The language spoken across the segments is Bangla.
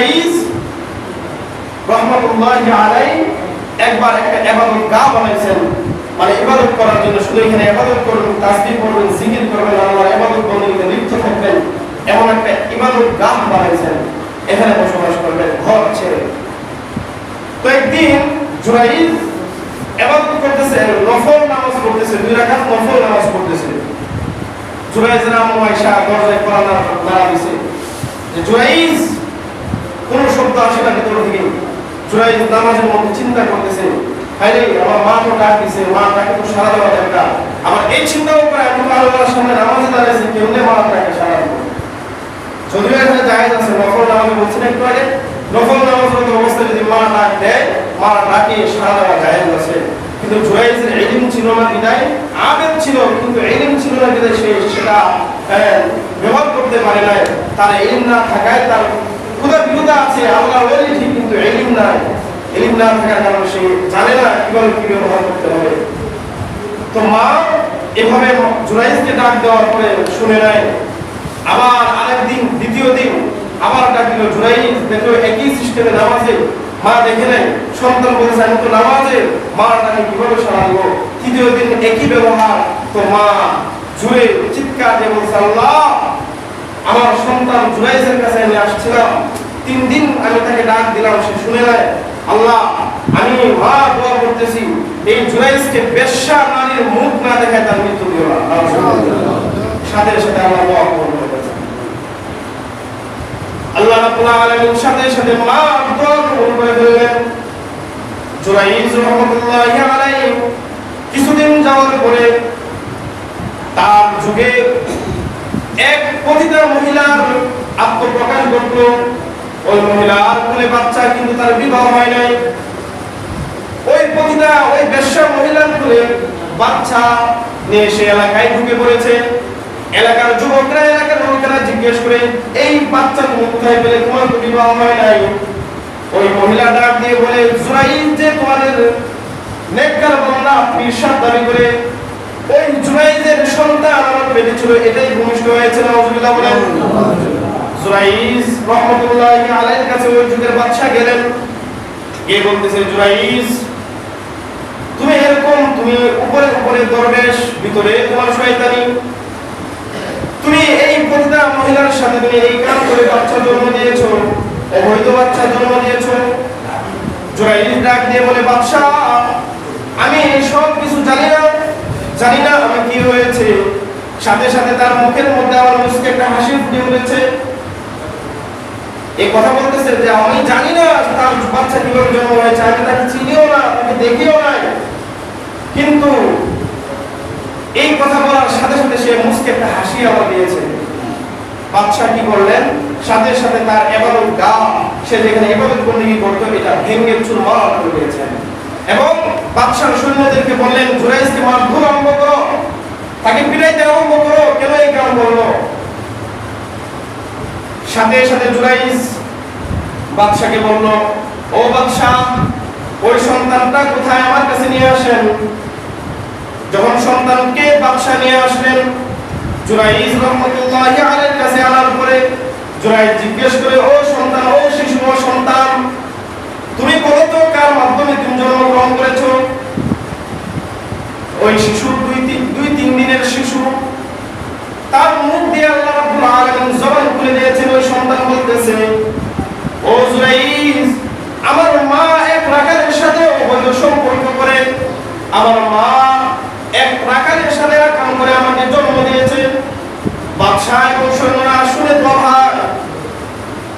জুরাইজ রহমতুল্লাহ আলাই একবার একটা এবাদত গা বানাইছেন। মানে ইবাদত করার জন্য শুধু এখানে ইবাদত করবেন, তাসবিহ করবেন, জিকির করবেন, আল্লাহর ইবাদত বন্দীতে লিপ্ত থাকবেন, এমন একটা ইবাদত গাহ বানাইছেন। এখানে বসবাস করবেন, ঘর ছেড়ে। তো একদিন জুরাইজ ইবাদত করতেছে, নফল নামাজ পড়তেছে, দুই রাকাত নফল নামাজ পড়তেছে। জুরাইজের আম্মু আয়েশা দরজায় কোরআন নাড়া দিছে। যে জুরাইজ কোন শব্দ আসে না ভেতর থেকে জুরাইজ নামাজের মধ্যে চিন্তা করতেছে হাইরে আমার মা তো ডাক দিছে, মা তাকে তো সারা দেওয়া দরকার। এই আমি আল্লাহর সামনে নামাজে দাঁড়াইছি মা তাকে সারা দেবো? যদিও এখানে আছে নামাজে বলছেন একটু আগে মতো অবস্থায় যদি মা ডাক দেয়, মা ডাকে সারা দেওয়া আছে। কিন্তু জুরাইজের ইলম ছিল না বিদায়, আবেদ ছিল, কিন্তু ইলম ছিল না বিদায় সে সেটা ব্যবহার করতে পারে না তার ইলম না থাকায় তার খুদা বিরুদ্ধে আছে। আল্লাহ ওলি ঠিক, কিন্তু ইলম নাই। ইলম না থাকার কারণে সে জানে না কীভাবে কি ব্যবহার করতে হবে। তো মা এভাবে জুরাইজকে ডাক দেওয়ার পরে শুনে নেয়। আবার আরেকদিন দ্বিতীয় দিন আবার ডাক দিল জুরাইজ দেখো একই সিস্টেমে নামাজে মা দেখে নেয়, সন্তান বলেছে আমি তো নামাজে মা তাকে কীভাবে সারা দিব? তৃতীয় দিন একই ব্যবহার। তো মা জুড়ে চিৎকার দিয়ে বলছে, আল্লাহ আমার সন্তান জুরাইজের কাছে আমি আসছিলাম। তিন দিন আমি তাকে ডাক দিলাম, সে শুনে নেয়, আল্লাহ, আমি মা দোয়া করতেছি। এই জুরাইজকে বেশ্যা নারীর মুখ না দেখায় তার মৃত্যু দিও না। সাথে সাথে আল্লাহ দোয়া কবুল করে ফেলেছেন। আল্লাহ রাব্বুল আলামিন সাথে সাথে মা দোয়া করে দিলেন জুরাইজ রহমাতুল্লাহি আলাইহি কিছুদিন যাওয়ার পরে তার যুগে এক পতিতা মহিলার আত্মপ্রকাশ ঘটল। ওই মহিলার কোলে বাচ্চা কিন্তু তার বিবাহ হয় নাই। ওই পতিতা, ওই বেশ্যা মহিলার কোলে বাচ্চা নিয়ে সে এলাকায় ঢুকে পড়েছে। এলাকার যুবকরা, এলাকার লোকেরা জিজ্ঞেস করে, এই বাচ্চা তুমি কোথায় পেলে তোমার তো বিবাহ হয় নাই? ওই মহিলা ডাক দিয়ে বলে জুরাইল যে তোমাদের নেককার বান্দা পিরসাদ দাবি করে, ওই জুরাইজের সন্তান আমার পেটে ছিল, এটাই ভূমিষ্ঠ হয়েছে নাউজুবিল্লাহ বলেন। জুরাইজ রহমতুল্লাহি আলাইহির কাছে ওই যুগের বাদশা গেলেন। গিয়ে বলতেছে জুরাইজ তুমি এরকম, তুমি উপরে উপরে দরবেশ, ভিতরে তোমার শয়তানি। তুমি এই পতিতা মহিলার সাথে তুমি এই কাম করে বাচ্চা জন্ম দিয়েছ, অবৈধ বাচ্চা জন্ম দিয়েছ। জুরাইজ ডাক দিয়ে বলে বাদশা আমি সব কিছু জানি না জানি না আমার কি হয়েছে সাথে সাথে তার মুখের মধ্যে আমার মুখে একটা হাসি ফুটে উঠেছে। এই কথা বলতেছে যে, আমি জানি না তার বাচ্চা কীভাবে জন্ম হয়েছে, আমি তাকে চিনিও না, তাকে দেখিও নাই। কিন্তু এই কথা বলার সাথে সাথে সে মুখকে একটা হাসি আমার দিয়েছে। বাদশাহ কি করলেন? সাথে সাথে তার এবাদত গা সে যেখানে এবাদত বন্দী করতো? এটা ভেঙে চুরমার করে দিয়েছেন। এবং বাদশাহ সৈন্যদেরকে বললেন জুরাইজকে মারধর আরম্ভ করো তাকে পিটাইতে আরম্ভ করো কেন এই কাম করল সাথে সাথে জুরাইজ বাদশাকে বলল, ও বাদশাহ ওই সন্তানটা কোথায় আমার কাছে নিয়ে আসেন? যখন সন্তানকে বাদশা নিয়ে আসলেন জুরাইজ রহমতুল্লাহ আলাইহির কাছে আনার পরে জুরাইজ জিজ্ঞেস করে, ও সন্তান, ও শিশু, ও সন্তান তুমি বলো তো কার মাধ্যমে তুমি জন্মগ্রহণ করেছ ওই শিশু দুই তিন দুই তিন দিনের শিশু তার মুখ দিয়ে আল্লাহ রাব্বুল আলামিন জবান খুলে দিয়েছেন ওই সন্তান বলতেছে আমার মা এক রাখালের সাথে অবৈধ সম্পর্ক করে। আমার মা এক রাখালের সাথে কাম করে আমাকে জন্ম দিয়েছে। বাদশাহ এবং সৈন্যরা শুনে অভাব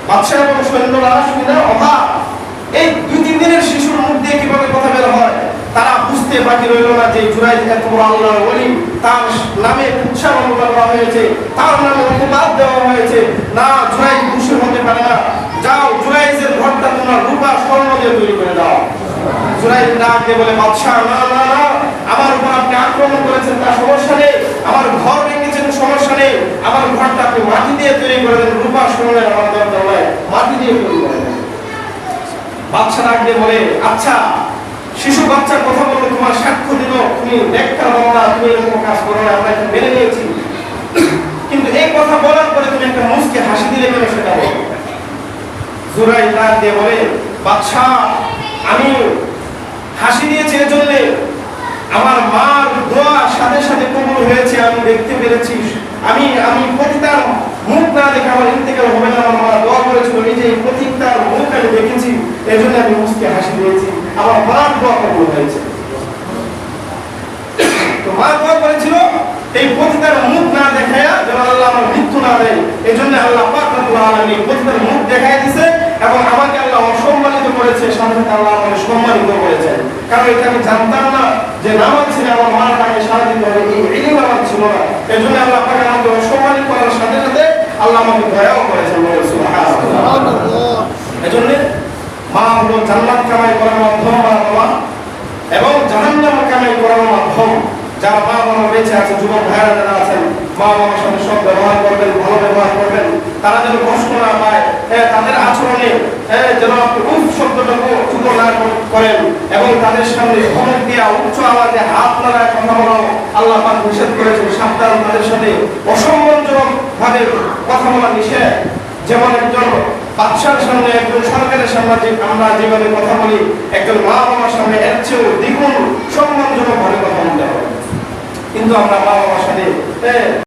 বাদশাহ এবং সৈন্যরা শুনে অভাব এই দুই তিন দিনের শিশুর মুখ দিয়ে কীভাবে কথা বের হয়, তারা বুঝতে বাকি রইল না যে জুরাইজ এত বড় আল্লাহর ওলি। তার নামে উৎসাহ করা হয়েছে, তার নামে অপবাদ দেওয়া হয়েছে। না জুরাইজ খুশি হতে পারে না। তোমরা রূপা স্বর্ণ দিয়ে তৈরি করে দাও। জুরাইজ ডাকে বলে, বাদশাহ, না না না, আমার উপর আপনি আক্রমণ করেছেন, তার সমস্যা নেই। আমার ঘর ভেঙেছেন, সমস্যা নেই। আমার ঘরটা আপনি মাটি দিয়ে তৈরি করে দেন, রূপা স্বর্ণের আমার দরকার নয় মাটি দিয়ে তৈরি করে দেন। বাচ্চা ডাক বলে আচ্ছা শিশু বাচ্চার কথা বললে তোমার সাক্ষ্য দিল, তুমি ব্যাখ্যা বাংলা তুমি এরকম কাজ করো না, আমরা এটা মেনে নিয়েছি। কিন্তু এই কথা বলার পরে তুমি একটা মুসকে হাসি দিলে কেন সেটা বলো? জুরাই ডাক দিয়ে বলে, বাদশাহ, আমি হাসি দিয়েছি এজন্যে আমার মার দোয়া সাথে সাথে কবুল হয়েছে, আমি দেখতে পেরেছি। আমি আমি পতিতার মুখ না দেখে আমার ইন্তেকাল হবে না, আমার মা দোয়া করেছিল এই পতিতার মুখ আমি দেখেছি। এই জন্য আমি মুসকে হাসি দিয়েছি, আমার মার দোয়া কবুল হয়েছে। তো মা দোয়া করেছিল, এই পতিতার মুখ না দেখায়া যেন আল্লাহ না দেয় এই জন্য আল্লাহ পাক রব্বুল মুখ দেখাই দিছে এবং আমাকে আল্লাহ অসম্মানিত করেছে, সাথে আল্লাহ আমাকে সম্মানিত করেছেন কারণ এটা আমি জানতাম না যে নামাজ ছিল আমার মার টাকে সারা দিতে এই ইলিম ছিল না। এই জন্য আল্লাহ পাক আমাকে অসম্মানিত করার সাথে সাথে আল্লাহ আমাকে করেছেন বলে সুবহানাল্লাহ। এজন্য মা হলো জান্নাত কামাই করার মাধ্যম, মা বাবা এবং জাহান্নাম কামাই করার মাধ্যম, যারা মা বাবা বেঁচে আছে, যুবক ভাইরা যারা আছেন মা বাবার সব ব্যবহার করবেন, ভালো ব্যবহার করবেন। তারা যেন কষ্ট না পায় তাদের আচরণে যেন আপনি শব্দটাকে ছোট না করেন এবং তাদের সামনে ধমক দিয়া উচ্চ আওয়াজে হাত নাড়ায় কথা বলাও আল্লাহ পাক নিষেধ করেছেন। সাবধান তাদের সাথে অসম্মানজনক ভাবে কথা বলা নিষেধ। যেমন একজন বাদশার সামনে, একজন সরকারের সামনে আমরা যেভাবে কথা বলি, একজন মা বাবার সামনে এর চেয়েও দ্বিগুণ সম্মানজনক ভাবে কথা বলতে হবে। কিন্তু আমরা মা বাবার সাথে